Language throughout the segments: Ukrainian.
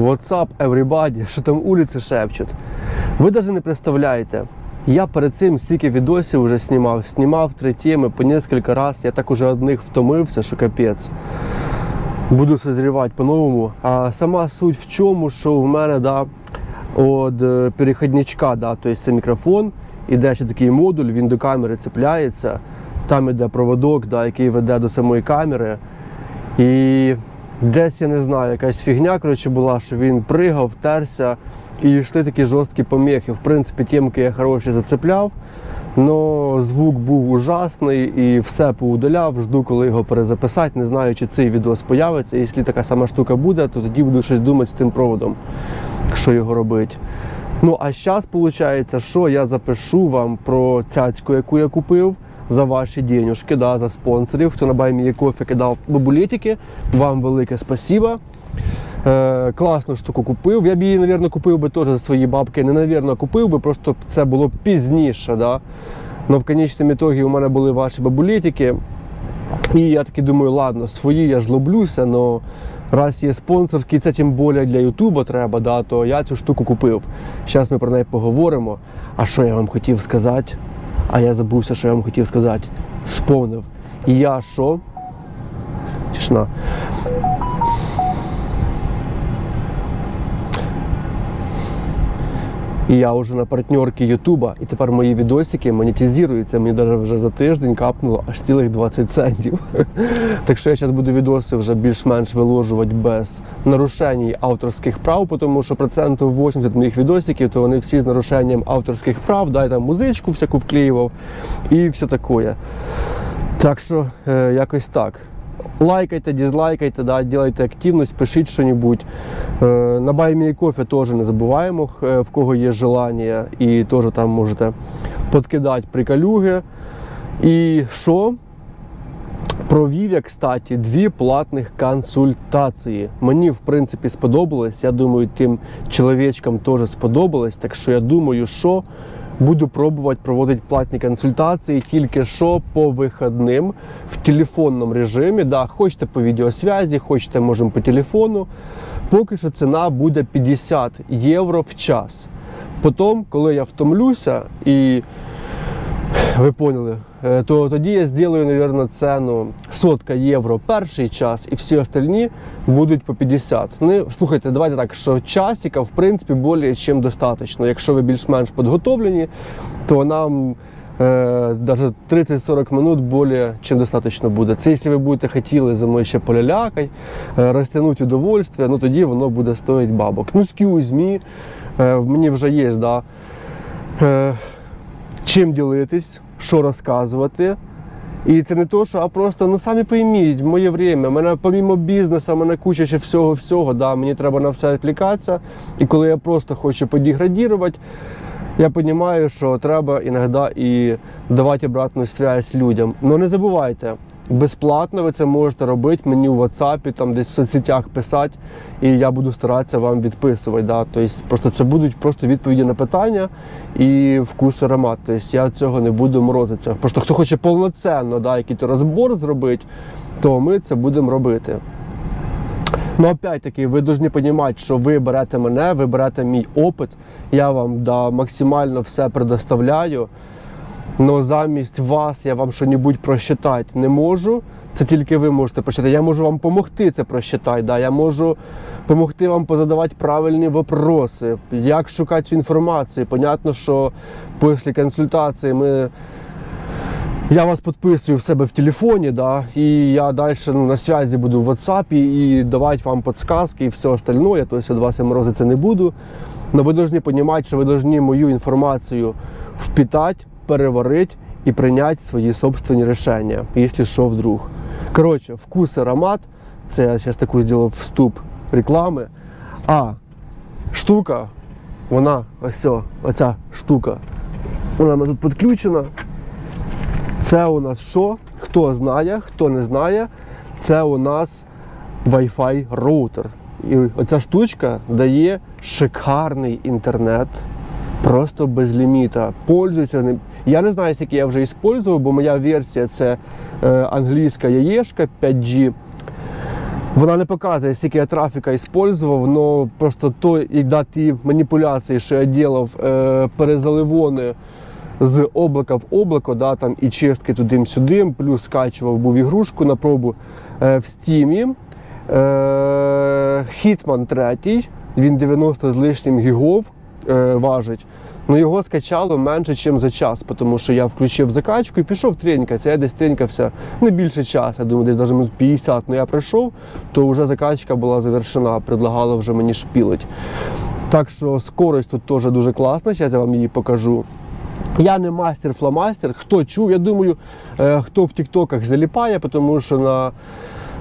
WhatsApp, everybody, що там вулиці шепчуть. Ви навіть не представляєте. Я перед цим стільки відосів вже знімав, знімав три теми по кілька разів. Я так уже одних втомився, що капець. Буду созрівати по-новому. А сама суть в чому, що в мене да, от е, перехідничка, да, тобто це мікрофон, іде ще такий модуль, він до камери цепляється. Там іде проводок, да, який веде до самої камери. І десь я не знаю, якась фігня коротше, була, що він пригав, терся і йшли такі жорсткі поміхи. В принципі, тємки я хороші зацепляв, але звук був ужасний і все поудаляв. Жду, коли його перезаписати. Не знаю, чи цей відос появиться. Якщо така сама штука буде, то тоді буду щось думати з тим проводом, що його робити. Ну, а зараз виходить, що я запишу вам про цяцьку, яку я купив за ваші денюжки, да, за спонсорів. Хто на Баймі кофе кидав бабулетики, вам велике спасибо. Е, класну штуку купив. Я б її, мабуть, купив би теж за свої бабки. Не, навірно, купив би, просто це було пізніше. Да? Но в конечному ітогі у мене були ваші бабулетики. І я таки думаю, ладно, свої я ж лоблюся, але раз є спонсорський, це тим більше для Ютуба треба, да, то я цю штуку купив. Зараз ми про неї поговоримо. А що я вам хотів сказати? А я забувся, що я вам хотів сказати. Сповнив. І я що? Тишина. І я вже на партнерці Ютуба, і тепер мої відосики монетизуються. Мені навіть вже за тиждень капнуло аж цілих 20 центів. так що я зараз буду відоси вже більш-менш виложувати без нарушень авторських прав, тому що процентів 80 моїх відосиків, то вони всі з нарушенням авторських прав, дай там музичку всяку вклеював і все таке. Так що е, якось так. Лайкайте, дизлайкайте, да, делайте активність, пишіть що-небудь. Е, на Баймі кофе теж не забуваємо, е, в кого є желання, і теж там можете подкидати приколюги. І що? Провів я, кстати, дві платних консультації. Мені, в принципі, сподобалось. Я думаю, тим чоловічкам теж сподобалось. Так що я думаю, що буду пробувати проводити платні консультації тільки що по вихідним в телефонному режимі. Да, хочете по відеосвязі, хочете, можемо по телефону. Поки що ціна буде 50 євро в час. Потім, коли я втомлюся і ви поняли, е, то тоді я зроблю, мабуть, ціну сотка євро перший час, і всі остальні будуть по 50. Ну, слухайте, давайте так, що часика, в принципі, більше ніж достатньо. Якщо ви більш-менш підготовлені, то нам е, даже 30-40 минут более чем достаточно буде. Це якщо ви будете хотіли за мною ще полялякати, е, розтягнути удовольствие, ну тоді воно буде стоїть бабок. Ну, me, е, мені вже є, да, е, чим ділитись, що розказувати. І це не то, що а просто ну самі пойміть, в моє время, мене помімо бізнесу, мене куча ще всього-всього, да, мені треба на все відвлікатися. І коли я просто хочу подіградірувати, я розумію, що треба іноді і давати обратну связь людям. Ну не забувайте, безплатно ви це можете робити мені в WhatsApp, там десь в соцсетях писати, і я буду старатися вам відписувати. Да? Тобто просто це будуть просто відповіді на питання і вкус аромат. Тобто я цього не буду морозитися. Просто хто хоче повноцінно да, якийсь розбор зробити, то ми це будемо робити. Ну, опять-таки, ви повинні розуміти, що ви берете мене, ви берете мій опит, я вам да, максимально все предоставляю. Но замість вас я вам щось просчитати не можу. Це тільки ви можете просчитати. Я можу вам допомогти це просчитати. Да? Я можу допомогти вам позадавати правильні вопроси, як шукати цю інформацію. Понятно, що після консультації ми я вас підписую в себе в телефоні, да, і я далі ну, на зв'язі буду в WhatsApp і давати вам підсказки і все остальное. Тобто від вас я морозиться не буду. Но ви повинні розуміти, що ви повинні мою інформацію впитати, переварити і прийняти свої собственні рішення, якщо що вдруг. Коротше, вкус аромат. Це я зараз таку зробив вступ реклами. А штука, вона ось оця штука. Вона тут підключена. Це у нас що? Хто знає, хто не знає, це у нас Wi-Fi роутер. І оця штучка дає шикарний інтернет, просто без ліміта. Пользуюся ним. Я не знаю, скільки я вже використовував, бо моя версія це е, англійська яєшка 5G. Вона не показує, скільки я трафіка использував, але просто то і ті маніпуляції, що я робив, е, перезаливони з облака в облако, да, там і чистки туди-сюди, плюс скачував був ігрушку на пробу е, в стімі. Хітман третій, він 90 з лишнім гігов важить. Ну його скачало менше, ніж за час, тому що я включив закачку і пішов тренькатися. Я десь тренькався не більше часу, я думаю, десь навіть 50. Ну я прийшов, то вже закачка була завершена, предлагала вже мені шпілить. Так що скорость тут теж дуже класна, зараз я вам її покажу. Я не мастер-фломастер. Хто чув, я думаю, е, хто в тіктоках заліпає, тому що на, е,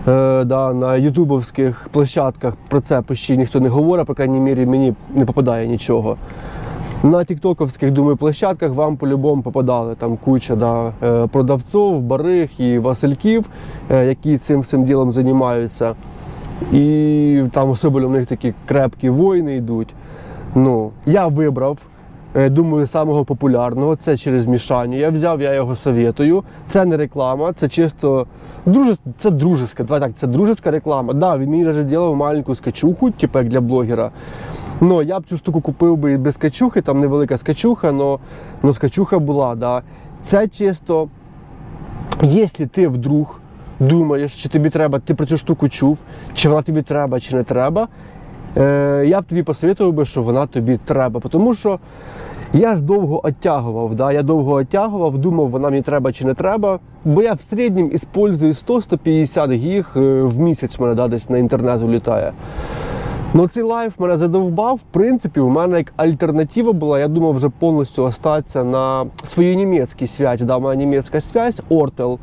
да, на ютубовських площадках про це почти ніхто не говорить, по крайній мірі мені не попадає нічого. На тіктоковських, думаю, площадках вам по-любому попадали там куча да, е, продавців, бариг і васильків, е, які цим всім ділом займаються. І там особливо в них такі крепкі воїни йдуть. Ну, я вибрав, е, думаю, самого популярного. Це через Мішаню. Я взяв, я його советую. Це не реклама, це чисто дружес... це дружеска. Давай так, це дружеска реклама. Да, він мені навіть зробив маленьку скачуху, типу як для блогера. Ну, я б цю штуку купив би без скачухи, там невелика скачуха, но, но скачуха була. Да. Це чисто, якщо ти вдруг думаєш, чи тобі треба, ти про цю штуку чув, чи вона тобі треба, чи не треба, е, я б тобі посоветував би, що вона тобі треба. Тому що я ж довго оттягував, да? я довго оттягував, думав, вона мені треба чи не треба. Бо я в середньому використовую 100-150 гіг е, в місяць в мене да, десь на інтернету літає. Ну цей лайф мене задовбав. В принципі, у мене як альтернатива була. Я думав вже повністю остатися на своїй німецькій связі. Да, мене німецька связь, Ортел.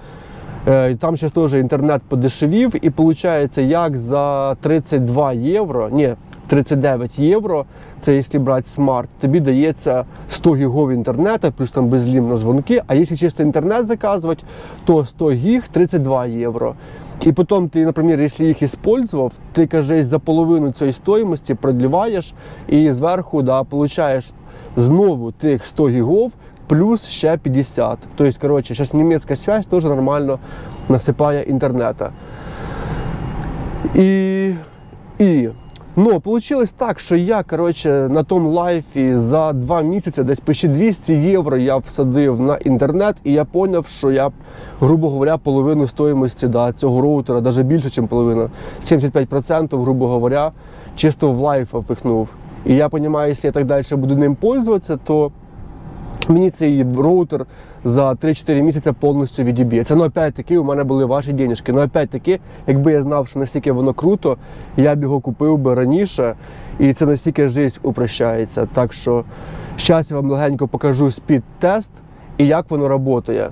Е, Там зараз теж інтернет подешевів, і виходить, як за 32 євро, ні, 39 євро, це якщо брати смарт, тобі дається 100 гігов інтернету, плюс там безлім на дзвонки. А якщо чисто інтернет заказувати, то 100 гіг 32 євро. І потім ти, наприклад, якщо їх використовував, ти кажеш за половину цієї стоїмості продліваєш і зверху да, получаєш знову тих 100 гігов плюс ще 50. Тобто, коротше, зараз німецька связь теж нормально насипає інтернету. І, і Ну, вийшло так, що я коротше, на тому лайфі за два місяці десь почти 200 євро я всадив на інтернет, і я зрозумів, що я, грубо говоря, половину стоїмості да, цього роутера, навіть більше, ніж половина, 75%, грубо говоря, чисто в лайф впихнув. І я розумію, якщо я так далі буду ним пользуватися, то мені цей роутер за 3-4 місяці повністю відіб'ється. Ну, опять-таки, у мене були ваші денежки. Ну, опять-таки, якби я знав, що настільки воно круто, я б його купив би раніше, і це настільки життя упрощається. Так що зараз я вам легенько покажу спід-тест і як воно працює.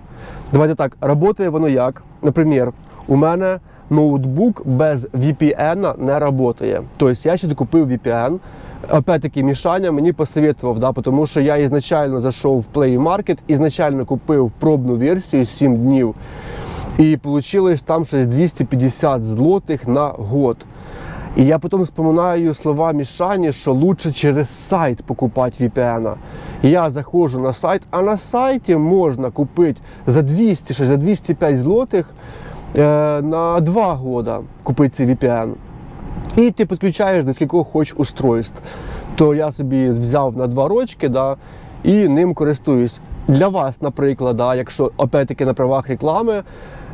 Давайте так, працює воно як. Наприклад, у мене ноутбук без VPN не працює. Тобто я ще докупив VPN. Опять-таки, Мішаня мені посоветував, да, тому що я ізначально зайшов в Play Market, ізначально купив пробну версію 7 днів. І вийшло там щось 250 злотих на год. І я потім вспоминаю слова Мішані, що краще через сайт покупати VPN. Я заходжу на сайт, а на сайті можна купити за 200, щось за 205 злотих на 2 года купити цей VPN. І ти підключаєш до скількох хоч устройств. То я собі взяв на два рочки да, і ним користуюсь. Для вас, наприклад, да, якщо опять-таки на правах реклами, е,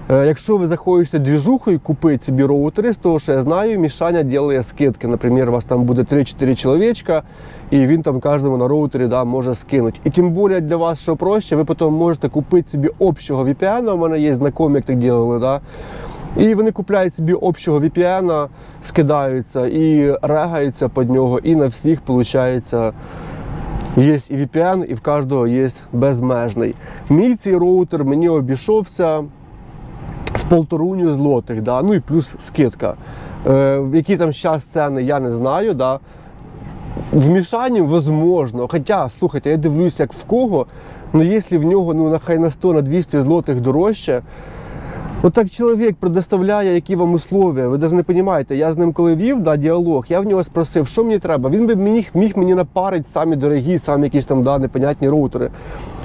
якщо ви захочете двіжухою купити собі роутери, з того, що я знаю, Мішаня ділає скидки. Наприклад, у вас там буде 3-4 чоловічка, і він там кожному на роутері да, може скинути. І тим більше для вас, що проще, ви потім можете купити собі общого VPN, у мене є знайомі, як так робили. Да, і вони купляють собі общого VPN, скидаються і регаються під нього, і на всіх виходить. Є і VPN, і в кожного є безмежний. Мій цей роутер мені обійшовся полторуню злотих, да? ну і плюс скидка. Е, які там зараз ціни, я не знаю. Да? В мішанні возможно. Хоча, слухайте, я дивлюся, як в кого, але якщо в нього ну, нехай на 100 на 200 злотих дорожче. Отак чоловік предоставляє, які вам условия. Ви навіть не розумієте. Я з ним коли вів да, діалог, я в нього спросив, що мені треба. Він би міг, міг мені напарити самі дорогі, самі якісь там да, непонятні роутери.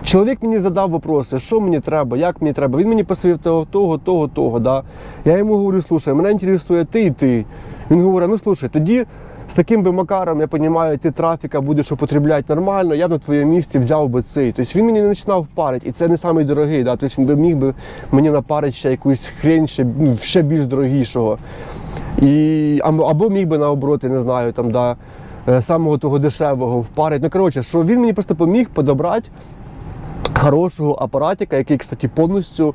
Чоловік мені задав вопроси, що мені треба, як мені треба. Він мені посовів того, того, того, того. Да. Я йому говорю, слушай, мене інтересує ти і ти. Він говорить, ну слушай, тоді з таким би макаром, я розумію, ти трафіка будеш употребляти нормально, я б на твоєму місці взяв би цей. Тобто він мені не починав парити, і це не самий дорогий. Да? Тобто він би міг би мені напарити ще якусь хрень, ще, ну, ще більш дорогішого. І, або, міг би наоборот, я не знаю, там, да, е, самого того дешевого впарити. Ну, коротше, що він мені просто поміг подобрати хорошого апаратика, який, кстати, повністю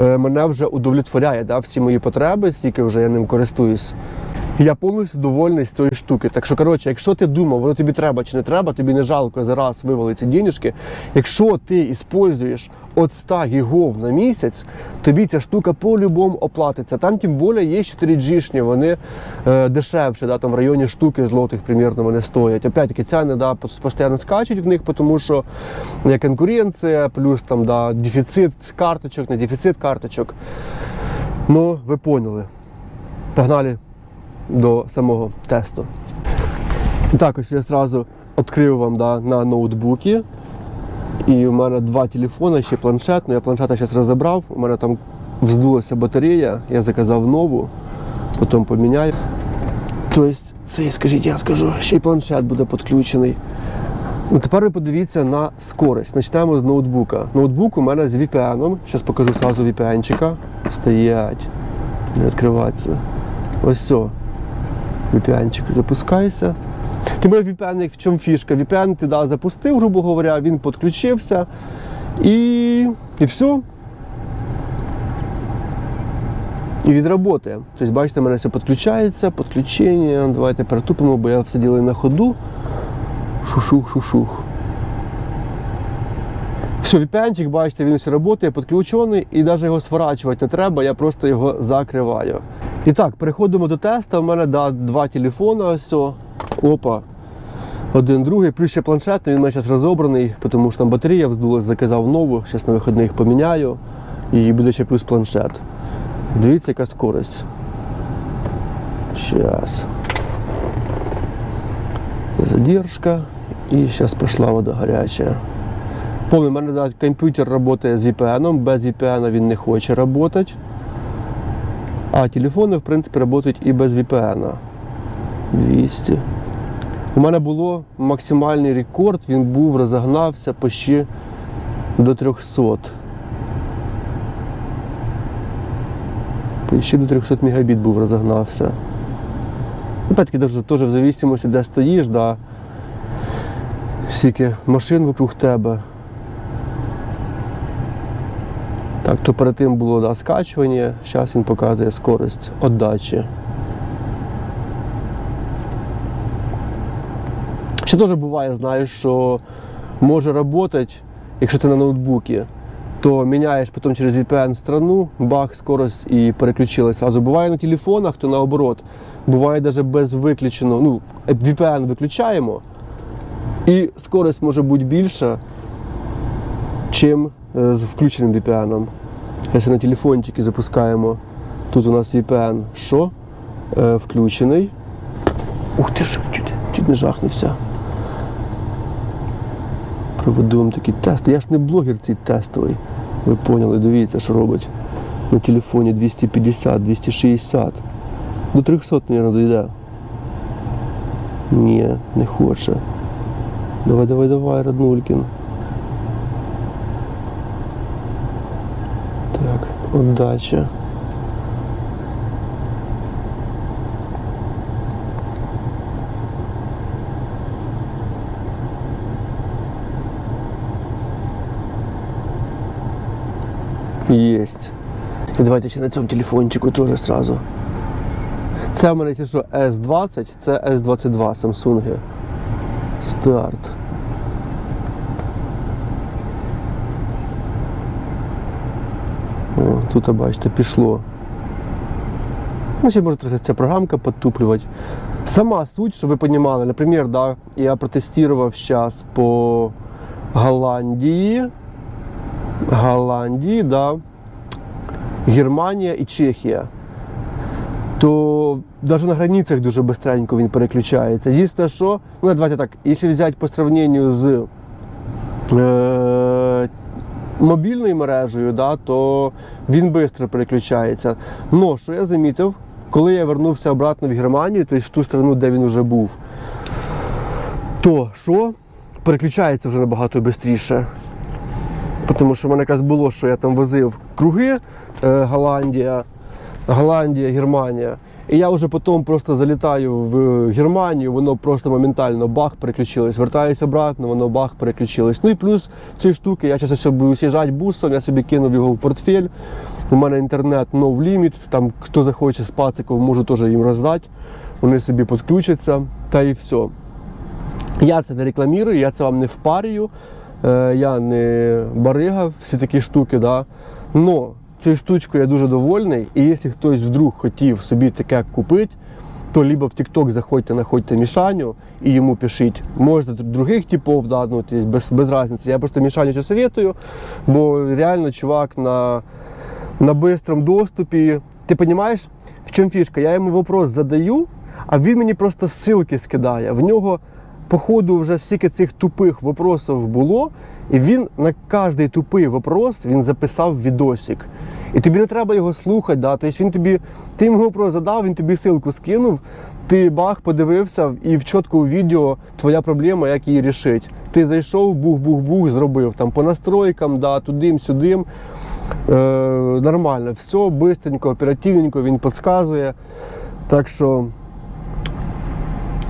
е, мене вже удовлетворяє, да, всі мої потреби, стільки вже я ним користуюсь. Я повністю довольний з цієї штуки. Так що, коротше, якщо ти думав, воно тобі треба чи не треба, тобі не жалко зараз вивалити денежки. Якщо ти іспользуєш от 100 гігов на місяць, тобі ця штука по-любому оплатиться. Там тим більше є 4G-шні, вони е, дешевші, да, там в районі штуки злотих примірно вони стоять. Опять-таки ціни да, постійно скачуть в них, тому що є конкуренція, плюс там да, дефіцит карточок, не дефіцит карточок. Ну, ви поняли. Погнали до самого тесту. І так, ось я одразу відкрив вам да, на ноутбуці. І у мене два телефони, ще планшет. Ну, я планшета зараз розібрав. У мене там вздулася батарея, я заказав нову, потім поміняю. Тобто, цей, скажіть, я скажу, ще й планшет буде підключений. Ну, тепер ви подивіться на скорость. Почнемо з ноутбука. Ноутбук у мене з VPN. Зараз покажу одразу VPN-чика. Стоять. Не відкривається. Ось все. VPN-чик запускайся. Тим більше VPN, в чому фішка? VPN ти да, запустив, грубо говоря, він підключився і, і все. І відработає. Тобто, бачите, в мене все підключається, підключення. Давайте перетупимо, бо я все ділаю на ходу. Шушух, шушух. Все, VPN-чик, бачите, він все працює, підключений, і навіть його сворачувати не треба, я просто його закриваю. І так, переходимо до тесту. У мене да, два телефони. Ось. Опа. Один другий, плюс ще планшет, він мене зараз розобраний, тому що там батарея вздулась, заказав нову, зараз на вихідних поміняю. І буде ще плюс планшет. Дивіться, яка скорость. Зараз. Задержка. І зараз пішла вода гаряча. Помню, у мене да, комп'ютер працює з VPN, без VPN він не хоче працювати. А телефони, в принципі, працюють і без VPN. 200. У мене було максимальний рекорд, він був, розогнався почти до 300. Почти до 300 мегабіт був розогнався. Опять-таки, теж в зависимості, де стоїш, да, скільки машин вокруг тебе. Так, то перед тим було да, скачування, зараз він показує скорость віддачі. Ще теж буває, знаєш, що може працювати, якщо це на ноутбуці, то міняєш потім через VPN страну, бах, скорость і переключилась. Сразу буває на телефонах, то наоборот. Буває навіть без виключеного. Ну, VPN виключаємо, і скорость може бути більша, чим з включеним VPN. Якщо на телефончики запускаємо, тут у нас VPN що? Е, включений. Ух ти ж, чуть, чуть не жахнувся. Проведу вам такі тести. Я ж не блогер цей тестовий. Ви поняли, дивіться, що робить. На телефоні 250, 260. До 300, мабуть, дійде. Ні, не хоче. Давай, давай, давай, Раднулькін. Отдача. Есть. І давайте ще на цьому телефончику теж сразу. Це в мене що S20, це S22 Samsung. Старт. Тут бачите, пішло. Ну, ще може трохи ця програмка підтуплювати. Сама суть, щоб ви розуміли, наприклад, да, я протестував зараз по Голландії. Голландії, да. Германія і Чехія, то навіть на границях дуже швидко він переключається. Єдине, що, ну давайте так, якщо взяти по сравненню з е, мобільною мережею, да, то він швидко переключається. Но що я замітив, коли я вернувся обратно в Германію, тобто в ту страну, де він вже був, то що переключається вже набагато швидше. Тому що в мене якось було, що я там возив круги е, Голландія, Голландія, Германія. І я вже потім просто залітаю в Германію, воно просто моментально бах переключилось. Вертаюся обратно, воно бах переключилось. Ну і плюс цієї штуки, я зараз буду сіжати бусом, я собі кинув його в портфель. У мене інтернет no limit, там хто захоче з пациків, можу теж їм роздати. Вони собі підключаться, та і все. Я це не рекламірую, я це вам не впарюю, е, я не барига, всі такі штуки, да. Но цією штучкою я дуже довольний, і якщо хтось вдруг хотів собі таке купити, то либо в TikTok заходьте, знаходьте Мішаню і йому пишіть. Можете других типів, да, ну, без, без різниці. Я просто Мішаню советую, бо реально чувак на, на бистрому доступі. Ти розумієш, в чому фішка? Я йому вопрос задаю, а він мені просто ссылки скидає. В нього походу вже стільки цих тупих вопросів було, і він на кожний тупий вопрос він записав відосик. І тобі не треба його слухати, да? тобто він тобі, ти йому вопрос задав, він тобі ссылку скинув, ти бах, подивився, і в чіткому відео твоя проблема, як її рішити. Ти зайшов, бух-бух-бух, зробив там по настройкам, да, тудим-сюдим. Е, нормально, все, быстренько, оперативненько, він підказує. Так що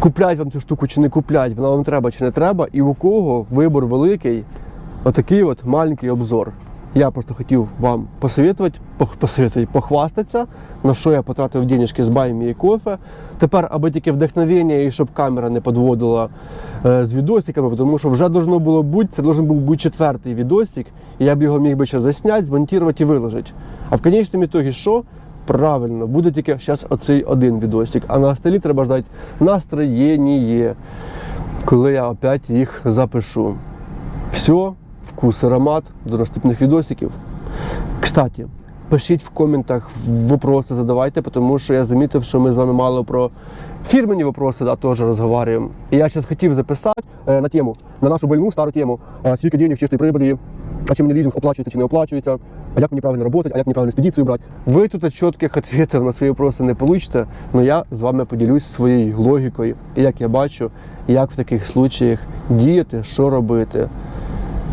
куплять вам цю штуку чи не куплять, вона вам треба чи не треба, і у кого вибор великий, отакий от маленький обзор. Я просто хотів вам посоветувати, пох- похвастатися, на що я потратив денежки з Баймі і кофе. Тепер, аби тільки вдохновення і щоб камера не підводила е, з відосиками, тому що вже должно було бути, це должен був бути четвертий відосик, і я б його міг би ще засняти, змонтувати і виложити. А в конечному ітогі що? Правильно, буде тільки зараз оцей один відосик, а на столі треба ждати настроєння, коли я опять їх запишу. Все, вкус, аромат, до наступних відосиків. Кстати, пишіть в коментах вопроси, задавайте, тому що я замітив, що ми з вами мало про фірмені вопроси да, теж розговорюємо. І я зараз хотів записати е, на тему, на нашу больну стару тему, скільки денег чистої прибылі, а чи мені лізинг оплачується чи не оплачується, а як мені правильно працювати, а як мені правильно експедицію брати. Ви тут чітких відповідей на свої вопроси не получите, але я з вами поділюсь своєю логікою, і як я бачу, як в таких случаях діяти, що робити.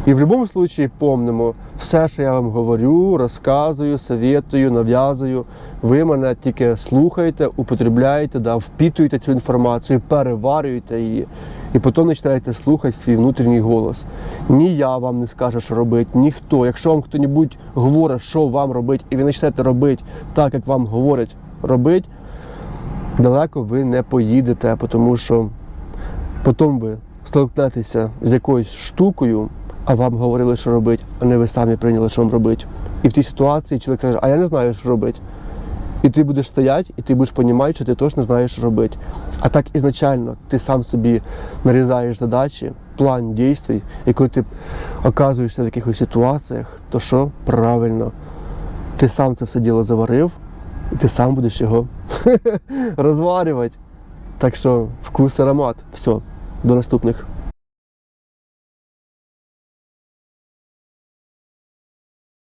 І в будь-якому випадку помнимо, все, що я вам говорю, розказую, советую, нав'язую, ви мене тільки слухаєте, употребляєте, да, впитуєте цю інформацію, переварюєте її, і потім починаєте слухати свій внутрішній голос. Ні я вам не скажу, що робити, ніхто. Якщо вам хто-небудь говорить, що вам робити, і ви почнете робити так, як вам говорять робити, далеко ви не поїдете, тому що потім ви столкнетеся з якоюсь штукою, а вам говорили, що робити, а не ви самі прийняли, що вам робити. І в тій ситуації чоловік каже, а я не знаю, що робити. І ти будеш стояти, і ти будеш розуміти, що ти точно знаєш, робити. А так ізначально ти сам собі нарізаєш задачі, план дій, і коли ти оказуєшся в якихось ситуаціях, то що правильно, ти сам це все діло заварив, і ти сам будеш його розварювати. Так що вкус аромат. Все, до наступних.